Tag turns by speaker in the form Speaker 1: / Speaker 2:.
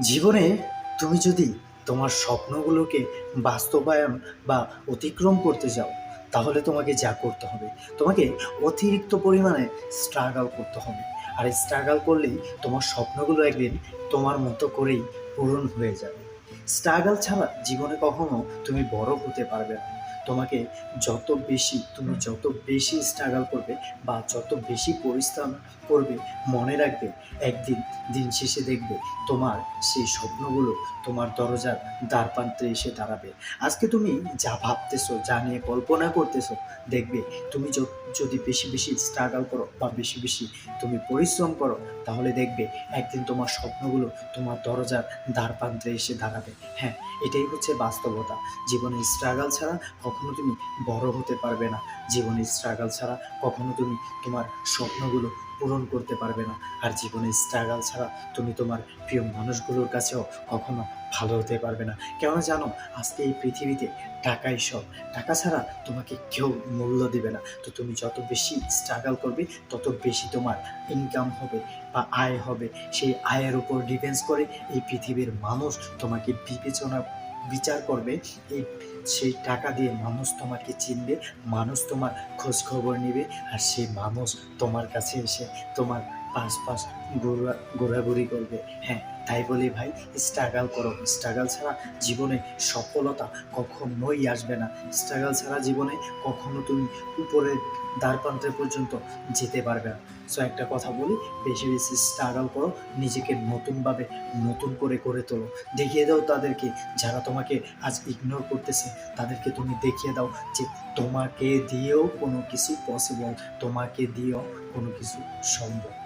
Speaker 1: জীবনে তুমি যদি তোমার স্বপ্নগুলোকে বাস্তবায়ন বা অতিক্রম করতে যাও, তাহলে তোমাকে যা করতে হবে, তোমাকে অতিরিক্ত পরিমাণে স্ট্রাগল করতে হবে। আর এই স্ট্রাগল করলেই তোমার স্বপ্নগুলো একদিন তোমার মতো করেই পূরণ হয়ে যাবে। স্ট্রাগল ছাড়া জীবনে কখনো তুমি বড় হতে পারবে না। তোমাকে যত বেশি, তুমি যত বেশি স্ট্রাগল করবে বা যত বেশি পরিশ্রম করবে, মনে রাখবে, একদিন, দিন শেষে দেখবে তোমার সেই স্বপ্নগুলো তোমার দরজার দ্বার প্রান্তে এসে দাঁড়াবে। আজকে তুমি যা ভাবতেছো, যা নিয়ে কল্পনা করতেছো, দেখবে তুমি যদি বেশি বেশি স্ট্রাগল করো বা বেশি বেশি তুমি পরিশ্রম করো, তাহলে দেখবে একদিন তোমার স্বপ্নগুলো তোমার দরজার দ্বার প্রান্তে এসে দাঁড়াবে। হ্যাঁ এটাই হচ্ছে বাস্তবতা। জীবনে স্ট্রাগল ছাড়া কখনো তুমি বড় হতে পারবে না। জীবনের স্ট্রাগল ছাড়া কখনো তুমি তোমার স্বপ্নগুলো পূরণ করতে পারবে না। আর জীবনে স্ট্রাগল ছাড়া তুমি তোমার প্রিয় মানুষগুলোর কাছেও কখনো ভালো হতে পারবে না। কেন জানো, আজকে এই পৃথিবীতে টাকাই সব। টাকা ছাড়া তোমাকে কেউ মূল্য দেবে না। তো তুমি যত বেশি স্ট্রাগল করবে, তত বেশি তোমার ইনকাম হবে বা আয় হবে। সেই আয়ের উপর ডিপেন্ডস করে এই পৃথিবীর মানুষ তোমাকে বিবেচনা বিচার করবে, এই সেই টাকা দিয়ে মানুষ তোমাকে চিনবে, মানুষ তোমার খোঁজ খবর নেবে, আর সেই মানুষ তোমার কাছে এসে তোমার পাশ ঘোরা ঘোরাঘুরি করবে। হ্যাঁ তাই বলি ভাই স্ট্রাগল করো। স্ট্রাগল ছাড়া জীবনে সফলতা কখনোই আসবে না। স্ট্রাগল ছাড়া জীবনে কখনো তুমি উপরের দ্বার প্রান্তে পর্যন্ত যেতে পারবে না। সো একটা কথা বলি, বেশি বেশি স্ট্রাগল করো, নিজেকে নতুনভাবে নতুন করে করে তোলো। দেখিয়ে দাও তাদেরকে, যারা তোমাকে আজ ইগনোর করতেছে, তাদেরকে তুমি দেখিয়ে দাও যে তোমাকে দিয়েও কোনো কিছু পসিবল তোমাকে দিয়েও কোনো কিছু সম্ভব।